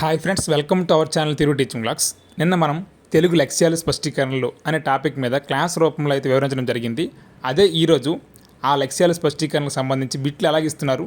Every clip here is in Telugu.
Hi friends welcome to our channel తిరుగు టీచింగ్ బ్లాగ్స్ నిన్న మనం తెలుగు లక్ష్యాలు స్పష్టీకరణలు అనే టాపిక్ మీద క్లాస్ రూపంలో అయితే వివరించడం జరిగింది. అదే ఈరోజు ఆ లక్ష్యాల స్పష్టీకరణకు సంబంధించి బిట్లు ఎలాగిస్తున్నారు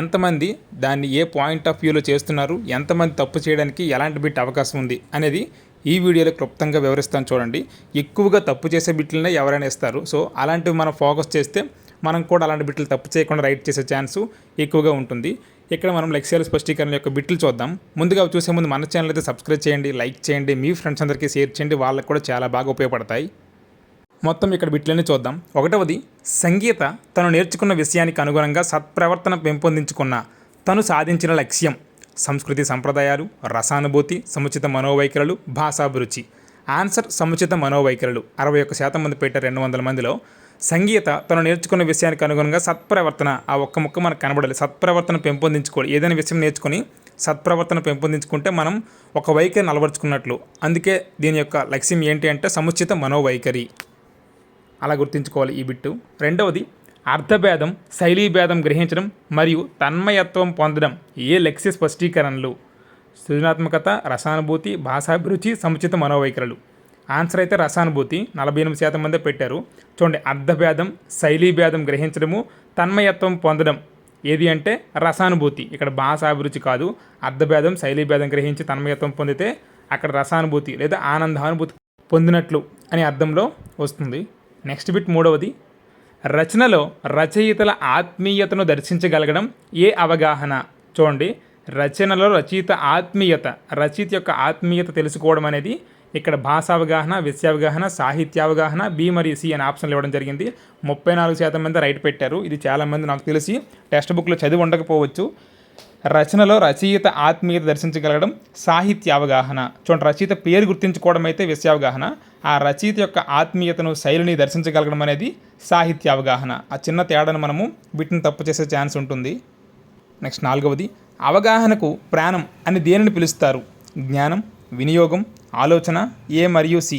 ఎంతమంది దాన్ని ఏ పాయింట్ ఆఫ్ వ్యూలో చేస్తున్నారు ఎంతమంది తప్పు చేయడానికి ఎలాంటి బిట్ అవకాశం ఉంది అనేది ఈ వీడియోలో క్లుప్తంగా వివరిస్తాను చూడండి. ఎక్కువగా తప్పు చేసే బిట్లనే ఎవరైనా ఇస్తారు. సో అలాంటివి మనం ఫోకస్ చేస్తే మనం కూడా అలాంటి బిట్లు తప్పు చేయకుండా రైట్ చేసే ఛాన్సు ఎక్కువగా ఉంటుంది. ఇక్కడ మనం లక్ష్యాల స్పష్టీకరణ యొక్క బిట్లు చూద్దాం. ముందుగా చూసే ముందు మన ఛానల్ అయితే సబ్స్క్రైబ్ చేయండి లైక్ చేయండి మీ ఫ్రెండ్స్ అందరికీ షేర్ చేయండి వాళ్ళకి కూడా చాలా బాగా ఉపయోగపడతాయి. మొత్తం ఇక్కడ బిట్లన్నీ చూద్దాం. ఒకటవది సంగీత తను నేర్చుకున్న విషయానికి అనుగుణంగా సత్ప్రవర్తన పెంపొందించుకున్న తను సాధించిన లక్ష్యం సంస్కృతి సంప్రదాయాలు రసానుభూతి సముచిత మనోవైఖరులు భాషాభిరుచి. ఆన్సర్ సముచిత మనోవైఖరులు. అరవై ఒక్క శాతం మంది పెట్టారు రెండు వందల మందిలో. సంగీత తను నేర్చుకున్న విషయానికి అనుగుణంగా సత్ప్రవర్తన ఆ ఒక్క ముక్క మనకు కనబడాలి. సత్ప్రవర్తన పెంపొందించుకోవాలి. ఏదైనా విషయం నేర్చుకొని సత్ప్రవర్తన పెంపొందించుకుంటే మనం ఒక వైఖరిని అలవరుచుకున్నట్లు. అందుకే దీని యొక్క లక్ష్యం ఏంటి అంటే సముచిత మనోవైఖరి. అలా గుర్తుంచుకోవాలి ఈ బిట్టు. రెండవది అర్థభేదం శైలీభేదం గ్రహించడం మరియు తన్మయత్వం పొందడం ఏ లక్ష్య స్పష్టీకరణలు? సృజనాత్మకత రసానుభూతి భాషాభిరుచి సముచిత మనోవైఖరులు. ఆన్సర్ అయితే రసానుభూతి. నలభై ఎనిమిది శాతం మందే పెట్టారు. చూడండి అర్థభేదం శైలీభేదం గ్రహించడము తన్మయత్వం పొందడం. ఏది అంటే రసానుభూతి. ఇక్కడ భాషాభిరుచి కాదు. అర్థభేదం శైలీభేదం గ్రహించి తన్మయత్వం పొందితే అక్కడ రసానుభూతి లేదా ఆనందానుభూతి పొందినట్లు అనే అర్థంలో వస్తుంది. నెక్స్ట్ బిట్ మూడవది. రచనలో రచయితల ఆత్మీయతను దర్శించగలగడం ఏ అవగాహన? చూడండి రచనలో రచయిత ఆత్మీయత రచయిత యొక్క ఆత్మీయత తెలుసుకోవడం అనేది ఇక్కడ భాషావగాహన విషయావగాహన సాహిత్యావగాహన బి మరియు సి అనే ఆప్షన్లు ఇవ్వడం జరిగింది. ముప్పై నాలుగు శాతం మంది రైట్ పెట్టారు. ఇది చాలామంది నాకు తెలిసి టెక్స్ట్ బుక్లో చదివి ఉండకపోవచ్చు. రచనలో రచయిత ఆత్మీయత దర్శించగలగడం సాహిత్య అవగాహన చూడండి రచయిత పేరు గుర్తించుకోవడం అయితే విషయావగాహన ఆ రచయిత యొక్క ఆత్మీయతను శైలిని దర్శించగలగడం అనేది సాహిత్య అవగాహన ఆ చిన్న తేడాను మనము వీటిని తప్పు చేసే ఛాన్స్ ఉంటుంది. నెక్స్ట్ నాలుగవది అవగాహనకు ప్రాణం అని దేనిని పిలుస్తారు? జ్ఞానం వినియోగం ఆలోచన ఏ మరియు సి?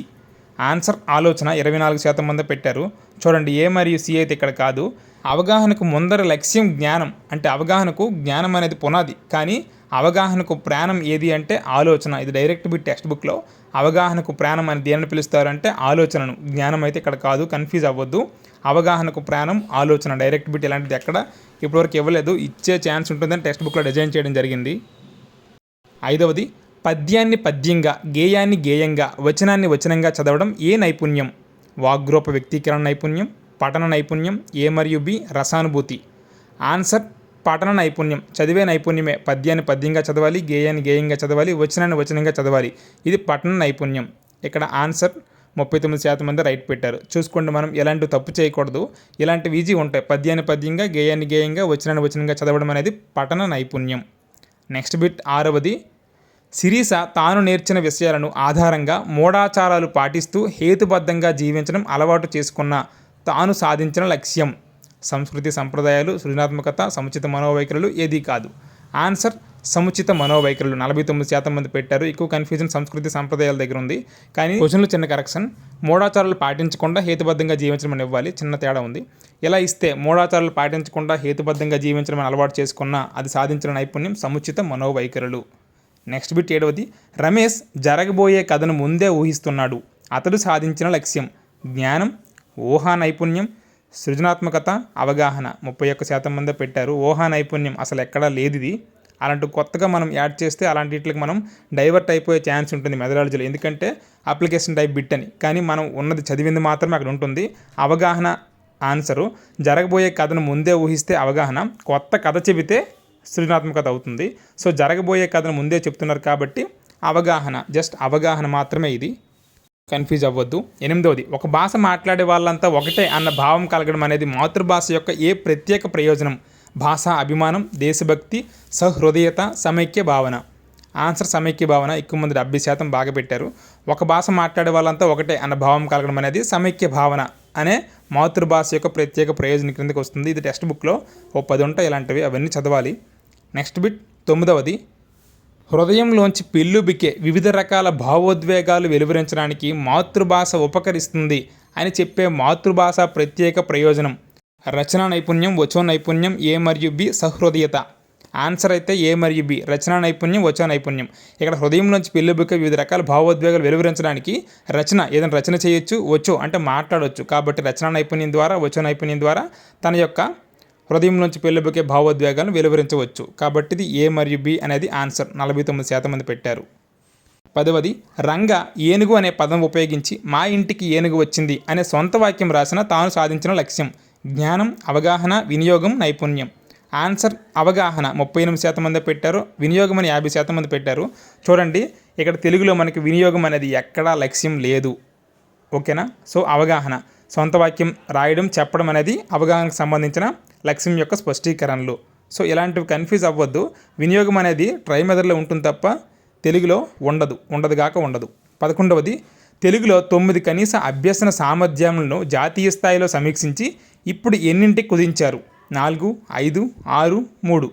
ఆన్సర్ ఆలోచన ఇరవై నాలుగు శాతం మంది పెట్టారు. చూడండి ఏ మరియు సి అయితే ఇక్కడ కాదు అవగాహనకు ముందర లక్ష్యం జ్ఞానం. అంటే అవగాహనకు జ్ఞానం అనేది పునాది. కానీ అవగాహనకు ప్రాణం ఏది అంటే ఆలోచన. ఇది డైరెక్ట్ బిట్ టెక్స్ట్ బుక్లో అవగాహనకు ప్రాణం అని దేనిని పిలుస్తారంటే ఆలోచనను. జ్ఞానం అయితే ఇక్కడ కాదు కన్ఫ్యూజ్ అవ్వద్దు. అవగాహనకు ప్రాణం ఆలోచన. డైరెక్ట్ బిట్ ఇలాంటిది ఎక్కడ ఇప్పటివరకు ఇవ్వలేదు. ఇచ్చే ఛాన్స్ ఉంటుందని టెక్స్ట్ బుక్లో డిజైన్ చేయడం జరిగింది. ఐదవది పద్యాన్ని పద్యంగా గేయాన్ని గేయంగా వచనాన్ని వచనంగా చదవడం ఏ నైపుణ్యం? వాగ్రూప వ్యక్తీకరణ నైపుణ్యం పఠన నైపుణ్యం ఏ మరియు బి రసానుభూతి. ఆన్సర్ పఠన నైపుణ్యం. చదివే నైపుణ్యమే. పద్యాన్ని పద్యంగా చదవాలి గేయాన్ని గేయంగా చదవాలి వచనాన్ని వచనంగా చదవాలి. ఇది పఠన నైపుణ్యం. ఇక్కడ ఆన్సర్ ముప్పై తొమ్మిది శాతం మంది రైట్ పెట్టారు. చూసుకోండి మనం ఎలాంటి తప్పు చేయకూడదు. ఇలాంటివి ఈజీ ఉంటాయి. పద్యాన్ని పద్యంగా గేయాన్ని గేయంగా వచనాన్ని వచనంగా చదవడం అనేది పఠన నైపుణ్యం. నెక్స్ట్ బిట్ ఆరవది. సిరీస తాను నేర్చిన విషయాలను ఆధారంగా మూఢాచారాలు పాటిస్తూ హేతుబద్ధంగా జీవించడం అలవాటు చేసుకున్న తాను సాధించిన లక్ష్యం. సంస్కృతి సంప్రదాయాలు సృజనాత్మకత సముచిత మనోవైఖరులు ఏదీ కాదు. ఆన్సర్ సముచిత మనోవైఖరులు. నలభై తొమ్మిది శాతం మంది పెట్టారు. ఎక్కువ కన్ఫ్యూజన్ సంస్కృతి సంప్రదాయాల దగ్గర ఉంది. కానీ క్వశ్చన్లు చిన్న కరెక్షన్. మూఢాచారాలు పాటించకుండా హేతుబద్ధంగా జీవించడం అని ఇవ్వాలి. చిన్న తేడా ఉంది. ఇలా ఇస్తే మూఢాచారాలు పాటించకుండా హేతుబద్ధంగా జీవించడం అని అలవాటు చేసుకున్న అది సాధించిన నైపుణ్యం సముచిత మనోవైఖరులు. నెక్స్ట్ బిట్ ఏడవది రమేష్ జరగబోయే కథను ముందే ఊహిస్తున్నాడు. అతడు సాధించిన లక్ష్యం జ్ఞానం ఊహా నైపుణ్యం సృజనాత్మకత అవగాహన. ముప్పై ఒక్క శాతం మందే పెట్టారు ఊహా నైపుణ్యం అసలు ఎక్కడా లేదు ఇది అలాంటి కొత్తగా మనం యాడ్ చేస్తే అలాంటి వీటికి మనం డైవర్ట్ అయిపోయే ఛాన్స్ ఉంటుంది మెథడాలజీలో. ఎందుకంటే అప్లికేషన్ టైప్ బిట్ అని. కానీ మనం ఉన్నది చదివింది మాత్రమే అక్కడ ఉంటుంది. అవగాహన ఆన్సరు జరగబోయే కథను ముందే ఊహిస్తే అవగాహన కొత్త కథ చెబితే సృజనాత్మకత అవుతుంది సో జరగబోయే కథను ముందే చెప్తున్నారు కాబట్టి అవగాహన జస్ట్ అవగాహన మాత్రమే ఇది. కన్ఫ్యూజ్ అవ్వద్దు. ఎనిమిదవది ఒక భాష మాట్లాడే వాళ్ళంతా ఒకటే అన్న భావం కలగడం అనేది మాతృభాష యొక్క ఏ ప్రత్యేక ప్రయోజనం? భాషా అభిమానం దేశభక్తి సహృదయత సమైక్య భావన. ఆన్సర్ సమైక్య భావన ఎక్కువ మంది డెబ్బై శాతం బాగా పెట్టారు. ఒక భాష మాట్లాడే వాళ్ళంతా ఒకటే అన్న భావం కలగడం అనేది సమైక్య భావన అనే మాతృభాష యొక్క ప్రత్యేక ప్రయోజనం క్రిందకి వస్తుంది. ఇది టెక్స్ట్ బుక్లో ఓ పది ఉంటాయి ఇలాంటివి అవన్నీ చదవాలి. Next bit తొమ్మిదవది. హృదయంలోంచి బిక్కే వివిధ రకాల భావోద్వేగాలు వెలువరించడానికి మాతృభాష ఉపకరిస్తుంది అని చెప్పే మాతృభాష ప్రత్యేక ప్రయోజనం. రచనా నైపుణ్యం వచో నైపుణ్యం ఏ మరియు బి సహృదయత. ఆన్సర్ అయితే ఏ మరియు బి రచనా నైపుణ్యం వచో నైపుణ్యం. ఇక్కడ హృదయంలోంచి పెళ్ళిబుక్క వివిధ రకాల భావోద్వేగాలు వెలువరించడానికి రచన ఏదైనా రచన చేయొచ్చు వచ్చు అంటే మాట్లాడవచ్చు కాబట్టి రచనా నైపుణ్యం ద్వారా వచన నైపుణ్యం ద్వారా తన యొక్క హృదయం నుంచి పెళ్ళిబుకే భావోద్వేగాలను వెలువరించవచ్చు. కాబట్టి ఇది ఏ మరియు బి అనేది ఆన్సర్. నలభై తొమ్మిది శాతం మంది పెట్టారు. పదవది రంగ ఏనుగు అనే పదం ఉపయోగించి మా ఇంటికి ఏనుగు వచ్చింది అనే సొంత వాక్యం రాసిన తాను సాధించిన లక్ష్యం. జ్ఞానం అవగాహన వినియోగం నైపుణ్యం. ఆన్సర్ అవగాహన. ముప్పై ఎనిమిది శాతం మంది పెట్టారు. వినియోగం అని యాభై శాతం మంది పెట్టారు. చూడండి ఇక్కడ తెలుగులో మనకి వినియోగం అనేది ఎక్కడా లక్ష్యం లేదు. ఓకేనా? సో అవగాహన. సొంత వాక్యం రాయడం చెప్పడం అనేది అవగాహనకు సంబంధించిన లక్ష్యం యొక్క స్పష్టీకరణలు. సో ఇలాంటివి కన్ఫ్యూజ్ అవ్వద్దు. వినియోగం అనేది ట్రై మెదర్లో ఉంటుంది తప్ప తెలుగులో ఉండదు. ఉండదు గాక ఉండదు. పదకొండవది తెలుగులో తొమ్మిది కనీస అభ్యసన సామర్థ్యాలను జాతీయ స్థాయిలో సమీక్షించి ఇప్పుడు ఎన్నింటికి కుదించారు? నాలుగు ఐదు ఆరు మూడు.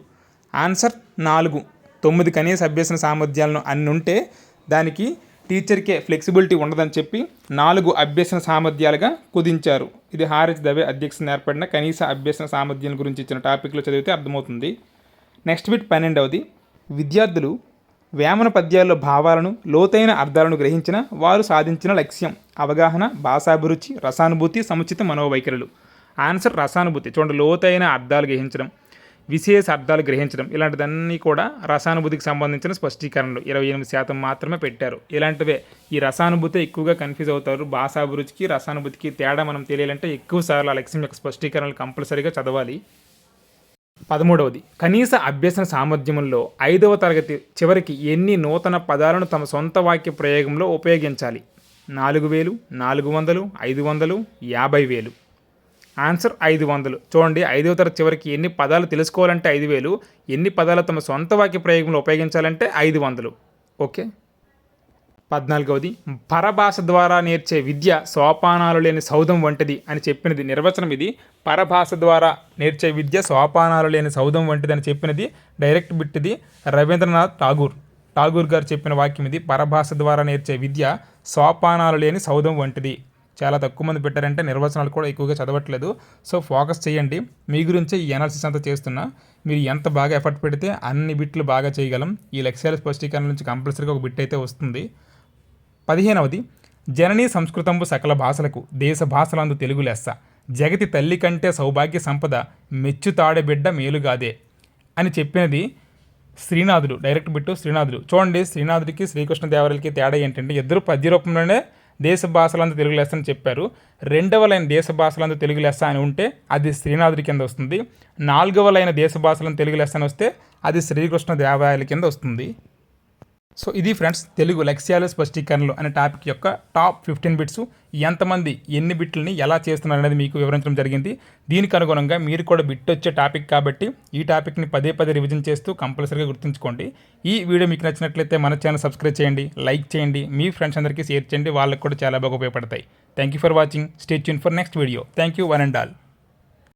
ఆన్సర్ నాలుగు. తొమ్మిది కనీస అభ్యసన సామర్థ్యాలను అన్ని ఉంటే దానికి టీచర్కే ఫ్లెక్సిబిలిటీ ఉండదని చెప్పి నాలుగు అభ్యసన సామర్థ్యాలుగా కుదించారు. ఇది హారెచ్ దవే అధ్యక్షుని ఏర్పడిన కనీస అభ్యసన సామర్థ్యం గురించి ఇచ్చిన టాపిక్లో చదివితే అర్థమవుతుంది. నెక్స్ట్ బిట్ పన్నెండవది విద్యార్థులు వేమన పద్యాల్లో భావాలను లోతైన అర్థాలను గ్రహించిన వారు సాధించిన లక్ష్యం అవగాహన భాషాభిరుచి రసానుభూతి సముచిత మనోవైఖరులు. ఆన్సర్ రసానుభూతి. చూడండి లోతైన అర్థాలు గ్రహించడం. విశేష అర్థాలు గ్రహించడం. ఇలాంటిదన్నీ కూడా రసానుభూతికి సంబంధించిన స్పష్టీకరణలు. ఇరవై ఎనిమిది శాతం మాత్రమే పెట్టారు. ఇలాంటివే ఈ రసానుభూతి ఎక్కువగా కన్ఫ్యూజ్ అవుతారు. భాషాభిరుచికి రసానుభూతికి తేడా మనం తెలియాలంటే ఎక్కువ సార్లు ఆ లక్ష్యం యొక్క స్పష్టీకరణలు కంపల్సరీగా చదవాలి. పదమూడవది కనీస అభ్యసన సామర్థ్యంలో ఐదవ తరగతి చివరికి ఎన్ని నూతన పదాలను తమ సొంత వాక్య ప్రయోగంలో ఉపయోగించాలి? నాలుగు వేలు నాలుగు వందలు ఐదు వందలు యాభై వేలు. ఆన్సర్ ఐదు వందలు. చూడండి ఐదవ తరగతి చివరికి ఎన్ని పదాలు తెలుసుకోవాలంటే ఐదు వేలు ఎన్ని పదాలు తమ సొంత వాక్య ప్రయోగంలో ఉపయోగించాలంటే ఐదు వందలు. ఓకే? పద్నాలుగవది పరభాష ద్వారా నేర్చే విద్య సోపానాలు లేని సౌధం వంటిది అని చెప్పినది నిర్వచనం ఇది. పరభాష ద్వారా నేర్చే విద్య సోపానాలు లేని సౌధం వంటిది అని చెప్పినది డైరెక్ట్ బిట్టిది రవీంద్రనాథ్ ఠాగూర్. ఠాగూర్ గారు చెప్పిన వాక్యం ఇది పరభాష ద్వారా నేర్చే విద్య సోపానాలు లేని సౌధం వంటిది. చాలా తక్కువ మంది పెట్టారంటే నిర్వచనాలు కూడా ఎక్కువగా చదవట్లేదు. సో ఫోకస్ చేయండి. మీ గురించే ఈ అనాలిసిస్ అంతా చేస్తున్నా. మీరు ఎంత బాగా ఎఫర్ట్ పెడితే అన్ని బిట్లు బాగా చేయగలం. ఈ లక్ష్యాల స్పష్టీకరణ నుంచి కంపల్సరీగా ఒక బిట్ అయితే వస్తుంది. పదిహేనవది జననీ సంస్కృతంబు సకల భాషలకు దేశ భాషలందు తెలుగు లెస్స. జగతి తల్లి కంటే సౌభాగ్య సంపద మెచ్చుతాడే బిడ్డ మేలుగాదే అని చెప్పినది శ్రీనాథుడు డైరెక్ట్ బిట్టు శ్రీనాథుడు. చూడండి శ్రీనాథుడికి శ్రీకృష్ణదేవరాయలకి తేడా ఏంటంటే ఇద్దరు పద్య రూపంలోనే దేశ భాషలంతా తెలుగు లెస్స అని చెప్పారు. రెండవ లైన్ దేశ భాషలంతా తెలుగు లెస్స అని ఉంటే అది శ్రీనాథుడి కింద వస్తుంది. నాలుగవ లైన్ దేశ భాషలను తెలుగు లెస్స అని వస్తే అది శ్రీకృష్ణ దేవాలయాల కింద వస్తుంది. సో ఇది ఫ్రెండ్స్ తెలుగు లక్ష్యాలు స్పష్టీకరణలు అనే టాపిక్ యొక్క టాప్ ఫిఫ్టీన్ బిట్స్. ఎంతమంది ఎన్ని బిట్లని ఎలా చేస్తున్నారు అనేది మీకు వివరించడం జరిగింది. దీనికి అనుగుణంగా మీరు కూడా బిట్ వచ్చే టాపిక్ కాబట్టి ఈ టాపిక్ని పదే పదే రివిజన్ చేస్తూ కంపల్సరీగా గుర్తుంచుకోండి. ఈ వీడియో మీకు నచ్చినట్లయితే మన ఛానల్ సబ్స్క్రైబ్ చేయండి లైక్ చేయండి మీ ఫ్రెండ్స్ అందరికీ షేర్ చేయండి వాళ్ళకి కూడా చాలా బాగా ఉపయోగపడతాయి. Thank you for watching stay tune for next video thank you one and all